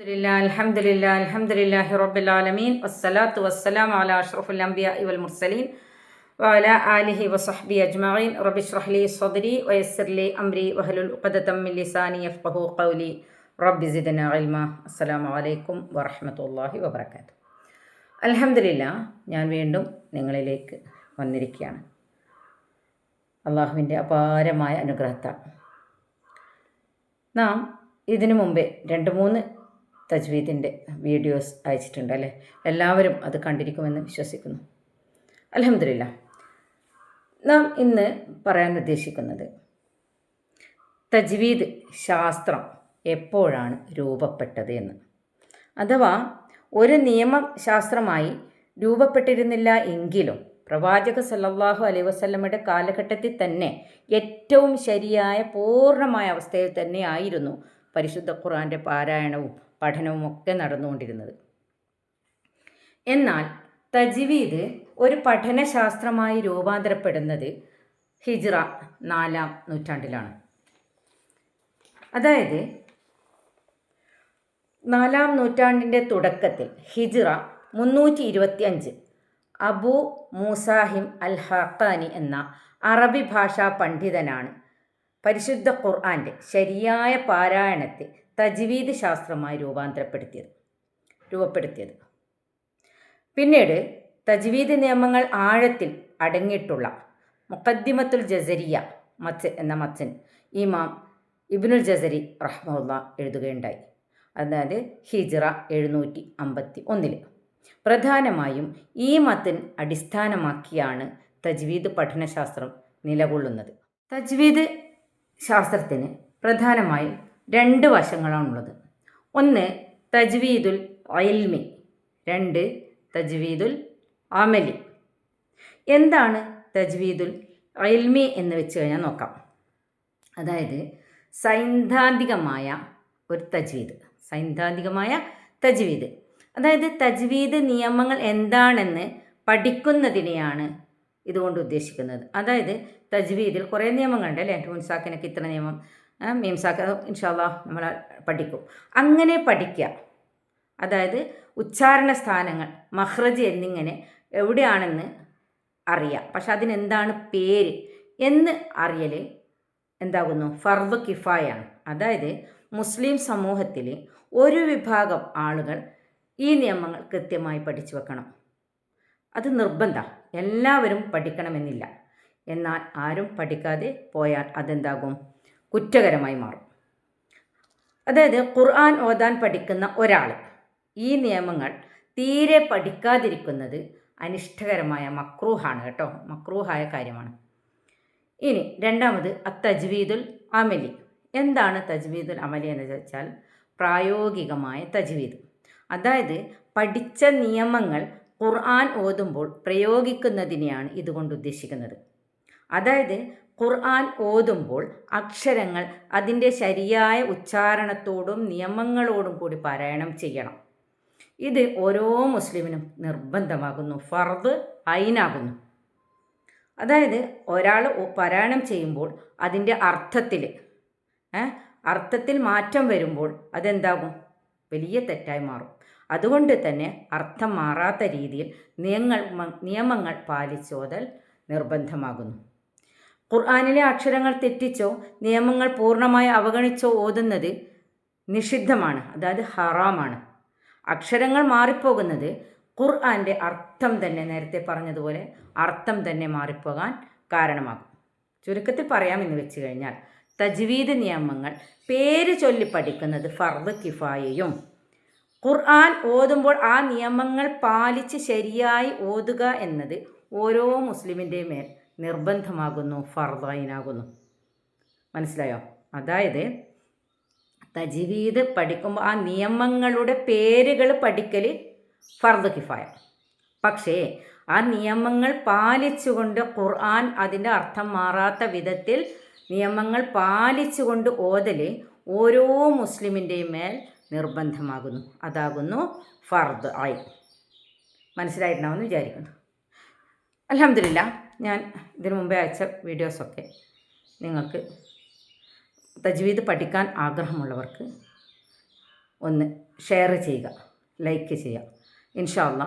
അലഹമുല്ല അലഹമുല്ലാഹി റബ്ബുലാലമീൻ വസ്സലാത്തു വസ്സലാം അല അഷ്റഫുൽ അംബിയ ഇവൽ മുർസലീൻ. വഅല ആലിഹി വസഹബി അജ്മഈൻ. റബ്ബി ഇശ്റഹ്ലി സ്വദ്രി വയസ്സിർലി അംരി വഹലുൽ ഉഖദതം മിൻ ലിസാനി യഫ്ഖഹു ഖൗലി. റബ്ബി സിദ്ന ഇൽമ. അസ്സലാമു അലൈക്കും വറഹ്മത്തുള്ളാഹി വബറകാത്തു അലഹമുല്ല ഞാൻ വീണ്ടും നിങ്ങളിലേക്ക് വന്നിരിക്കുകയാണ്. അള്ളാഹുവിന്റെ അപാരമായ അനുഗ്രഹത്താൽ. നാം ഇതിനു മുമ്പേ രണ്ട് മൂന്ന് തജ്വീദിന്റെ വീഡിയോസ് അയച്ചിട്ടുണ്ട് അല്ലേ? എല്ലാവരും അത് കണ്ടിരിക്കുമെന്ന് വിശ്വസിക്കുന്നു. അലഹമില്ല നാം ഇന്ന് പറയാൻ ഉദ്ദേശിക്കുന്നത് തജ്വീദ് ശാസ്ത്രം എപ്പോഴാണ് രൂപപ്പെട്ടത് എന്ന്. അഥവാ ഒരു നിയമം ശാസ്ത്രമായി രൂപപ്പെട്ടിരുന്നില്ല എങ്കിലും പ്രവാചക സല്ലാഹു അലൈ വസല്ലമയുടെ കാലഘട്ടത്തിൽ തന്നെ ഏറ്റവും ശരിയായ പൂർണമായ അവസ്ഥയിൽ തന്നെ ആയിരുന്നു പരിശുദ്ധ ഖുറാന്റെ പാരായണവും പഠനവും ഒക്കെ നടന്നുകൊണ്ടിരുന്നത്. എന്നാൽ തജ്വീദ് ഒരു പഠനശാസ്ത്രമായി രൂപാന്തരപ്പെടുന്നത് ഹിജ്റ നാലാം നൂറ്റാണ്ടിലാണ്. അതായത് നാലാം നൂറ്റാണ്ടിന്റെ തുടക്കത്തിൽ ഹിജ്റ മുന്നൂറ്റി ഇരുപത്തി അഞ്ച് അബു മൂസാഹിം അൽ ഹഖാനി എന്ന അറബി ഭാഷാ പണ്ഡിതനാണ്. പരിശുദ്ധ ഖുർആന്റെ ശരിയായ പാരായണത്തെ തജ്വീദ് ശാസ്ത്രമായി രൂപാന്തരപ്പെടുത്തിയത് രൂപപ്പെടുത്തിയത്. പിന്നീട് തജ്വീദ് നിയമങ്ങൾ ആഴത്തിൽ അടങ്ങിയിട്ടുള്ള മുഖദ്ദിമത്തുൽ ജസരിയ മച്ച് എന്ന മച്ചൻ ഇമാം ഇബ്നുൽ ജസരി റഹ്മുള്ള എഴുതുകയുണ്ടായി. അതായത് ഹിജ്റ എഴുന്നൂറ്റി അമ്പത്തി ഒന്നിൽ പ്രധാനമായും ഈ മത്തിൻ അടിസ്ഥാനമാക്കിയാണ് തജ്വീദ് പഠനശാസ്ത്രം നിലകൊള്ളുന്നത്. തജ്വീദ് ശാസ്ത്രത്തിന് പ്രധാനമായും രണ്ട് വശങ്ങളാണുള്ളത്. ഒന്ന് തജ്വീദുൽ അയൽമി രണ്ട് തജ്വീദുൽ അമലി. എന്താണ് തജ്വീദുൽ അയൽമി എന്ന് വെച്ച് കഴിഞ്ഞാൽ നോക്കാം. അതായത് സൈദ്ധാന്തികമായ ഒരു തജ്വീദ്. സൈദ്ധാന്തികമായ തജ്വീദ്. അതായത് തജ്വീദ് നിയമങ്ങൾ എന്താണെന്ന് പഠിക്കുന്നതിനെയാണ് ഇതുകൊണ്ട് ഉദ്ദേശിക്കുന്നത്. അതായത് തജ്വീദിൽ കുറേ നിയമങ്ങളുണ്ട് അല്ലേ? മുൻസാക്കിനൊക്കെ ഇത്ര നിയമം മീംസാക്ക ഇൻഷാല്ല നമ്മൾ പഠിക്കും. അങ്ങനെ പഠിക്കുക അതായത് ഉച്ചാരണ സ്ഥാനങ്ങൾ മഹ്റജ് എന്നിങ്ങനെ എവിടെയാണെന്ന് അറിയാം. പക്ഷെ അതിനെന്താണ് പേര് എന്ന് അറിയൽ എന്താകുന്നു? ഫർദ് കിഫായാണ്. അതായത് മുസ്ലിം സമൂഹത്തിൽ ഒരു വിഭാഗം ആളുകൾ ഈ നിയമങ്ങൾ കൃത്യമായി പഠിച്ചു വെക്കണം. അത് നിർബന്ധം. എല്ലാവരും പഠിക്കണമെന്നില്ല. എന്നാൽ ആരും പഠിക്കാതെ പോയാൽ അതെന്താകും? കുറ്റകരമായി മാറും. അതായത് ഖുർആൻ ഓതാൻ പഠിക്കുന്ന ഒരാൾ ഈ നിയമങ്ങൾ തീരെ പഠിക്കാതിരിക്കുന്നത് അനിഷ്ടകരമായ മക്രൂഹാണ് കേട്ടോ. മക്രൂഹായ കാര്യമാണ്. ഇനി രണ്ടാമത് അത്തജ്വീദുൽ അമലി. എന്താണ് തജ്വീദുൽ അമലി എന്ന് വെച്ചാൽ പ്രായോഗികമായ തജ്വീദ്. അതായത് പഠിച്ച നിയമങ്ങൾ ഖുർആൻ ഓതുമ്പോൾ പ്രയോഗിക്കുന്നതിനെയാണ് ഇതുകൊണ്ട് ഉദ്ദേശിക്കുന്നത്. അതായത് ഖുർആൻ ഓതുമ്പോൾ അക്ഷരങ്ങൾ അതിന്റെ ശരിയായ ഉച്ചാരണത്തോടും നിയമങ്ങളോടും കൂടി പാരായണം ചെയ്യണം. ഇത് ഓരോ മുസ്ലിമിനും നിർബന്ധമാകുന്നു ഫർദ് ഐനാകുന്നു അതായത് ഒരാൾ പാരായണം ചെയ്യുമ്പോൾ അതിന്റെ അർത്ഥത്തിൽ അർത്ഥത്തിൽ മാറ്റം വരുമ്പോൾ അതെന്താകും? വലിയ തെറ്റായി മാറും. അതുകൊണ്ട് തന്നെ അർത്ഥം മാറാത്ത രീതിയിൽ നിയമങ്ങൾ നിയമങ്ങൾ പാലിച്ചോതൽ നിർബന്ധമാകുന്നു. ഖുർആാനിലെ അക്ഷരങ്ങൾ തെറ്റിച്ചോ നിയമങ്ങൾ പൂർണമായി അവഗണിച്ചോ ഓതുന്നത് നിഷിദ്ധമാണ് അതായത് ഹറാമാണ്. അക്ഷരങ്ങൾ മാറിപ്പോകുന്നത് ഖുർആാന്റെ അർത്ഥം തന്നെ നേരത്തെ പറഞ്ഞതുപോലെ അർത്ഥം തന്നെ മാറിപ്പോകാൻ കാരണമാകും. ചുരുക്കത്തിൽ പറയാമെന്ന് വെച്ച് കഴിഞ്ഞാൽ തജ്വീദ് നിയമങ്ങൾ പേര് ചൊല്ലി പഠിക്കുന്നത് ഫർദ് കിഫായയും ഖുർആൻ ഓതുമ്പോൾ ആ നിയമങ്ങൾ പാലിച്ച് ശരിയായി ഓതുക എന്നത് ഓരോ മുസ്ലിമിന്റെയും മേൽ നിർബന്ധമാകുന്നു ഫർദൈനാകുന്നു മനസ്സിലായോ? അതായത് തജ്വീദ് പഠിക്കുമ്പോൾ ആ നിയമങ്ങളുടെ പേരുകൾ പഠിക്കൽ ഫർദ് കിഫായ. പക്ഷേ ആ നിയമങ്ങൾ പാലിച്ചുകൊണ്ട് ഖുർആൻ അതിന്റെ അർത്ഥം മാറാത്ത വിധത്തിൽ നിയമങ്ങൾ പാലിച്ചുകൊണ്ട് ഓതൽ ഓരോ മുസ്ലിമിന്റെയും മേൽ നിർബന്ധമാകുന്നു. അതാകുന്നു ഫർദ് ആയി. മനസ്സിലായിട്ടുണ്ടാവുമെന്ന് വിചാരിക്കുന്നു. അലഹമില്ല ഞാൻ ഇതിനു മുമ്പേ അയച്ച വീഡിയോസൊക്കെ നിങ്ങൾക്ക് തജ്വീദ് പഠിക്കാൻ ആഗ്രഹമുള്ളവർക്ക് ഒന്ന് ഷെയർ ചെയ്യുക ലൈക്ക് ചെയ്യുക. ഇൻഷാല്ല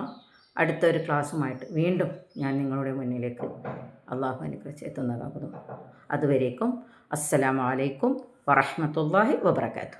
അടുത്തൊരു ക്ലാസ്സുമായിട്ട് വീണ്ടും ഞാൻ നിങ്ങളുടെ മുന്നിലേക്ക് അള്ളാഹു അനുഗ്രഹിച്ച് എത്തുന്നതാകുന്നു. അതുവരേക്കും അസ്സലാമലൈക്കും വറഹമത്തല്ലാഹി വബർക്കാത്തു